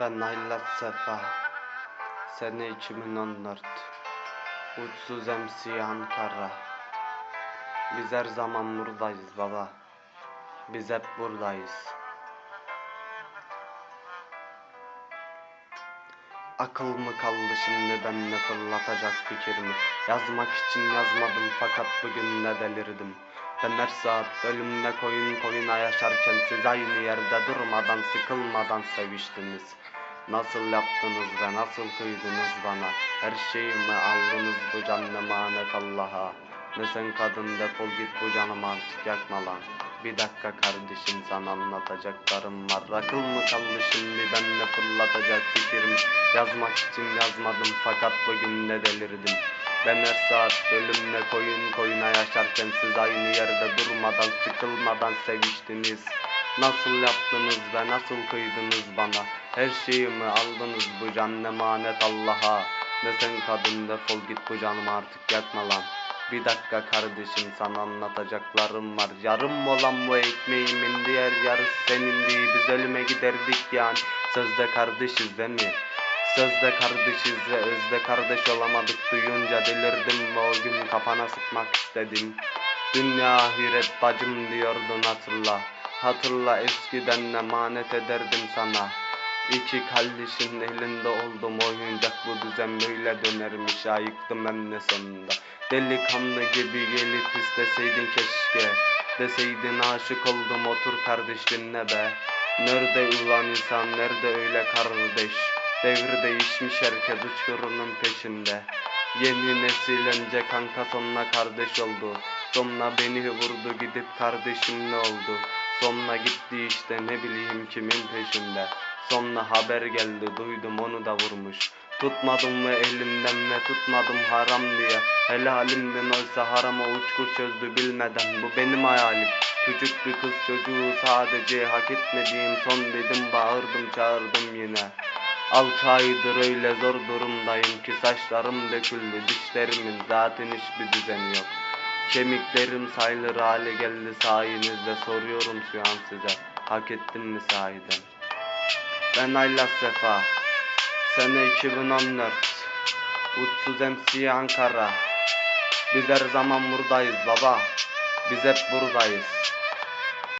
Ben Aylat Sefa. Sene 2014 Uçsuz MC Ankara Biz her zaman buradayız baba. Biz hep buradayız. Akıl mı kaldı şimdi benimle fırlatacak fikrimi Yazmak için yazmadım fakat bugün de delirdim Ben her saat ölümle koyun koyuna yaşarken siz aynı yerde durmadan sıkılmadan seviştiniz. Nasıl yaptınız ve nasıl kıydınız bana? Her şeyimi aldınız bu can emanet Allah'a. Ne sen kadın defol git bu canımı artık yakma lan. Bir dakika kardeşim sana anlatacaklarım var. Akıl mı kaldı şimdi benle fırlatacak fikrim. Yazmak için yazmadım fakat bugün de delirdim ben her saat ölümle koyun koyuna yaşarken siz aynı yerde durmadan sıkılmadan seviştiniz. Nasıl yaptınız ve nasıl kıydınız bana? Her şeyimi aldınız bu can emanet Allah'a? Ne sen kadın defol git bu canımı artık yakma lan. Bir dakika kardeşim sana anlatacaklarım var. Yarım olan bu ekmeğimin diğer yarısı senindi Biz ölüme giderdik yani. Sözde kardeşiz değil mi? Sözde kardeşiz ve özde kardeş olamadık duyunca delirdim ve o gün kafana sıkmak istedim. Dünya ahiret bacım diyordun hatırla. Hatırla eskiden emanet ederdim sana. İki kardeşin elinde oldum oyuncak bu düzen böyle dönermiş ayıktım hem de sonunda. Delikanlı gibi gelip isteseydin keşke. Deseydin aşık oldum otur kardeş dinle be. Nerede ulan insan nerede öyle kardeş. Devir değişmiş herkes uçurunun peşinde. Yeni nesil önce kanka sonra kardeş oldu. Sonra beni vurdu gidip kardeşimle oldu. Sonra gitti işte ne bileyim kimin peşinde. Sonra haber geldi duydum onu da vurmuş. Tutmadım ve elimden ve tutmadım haram diye. Helalimden oysa harama uçkur çözdü bilmeden. Bu benim hayalim. Küçük bir kız çocuğu sadece hak etmediğim son dedim bağırdım çağırdım yine. Altı aydır öyle zor durumdayım ki saçlarım döküldü dişlerimin zaten hiçbir düzeni yok. Kemiklerim sayılır hale geldi sayenizde soruyorum şu an size hak ettim mi sahiden? Ben Aylas Sefa Sene 2014 Uçsuz MC Ankara Biz her zaman buradayız baba Biz hep buradayız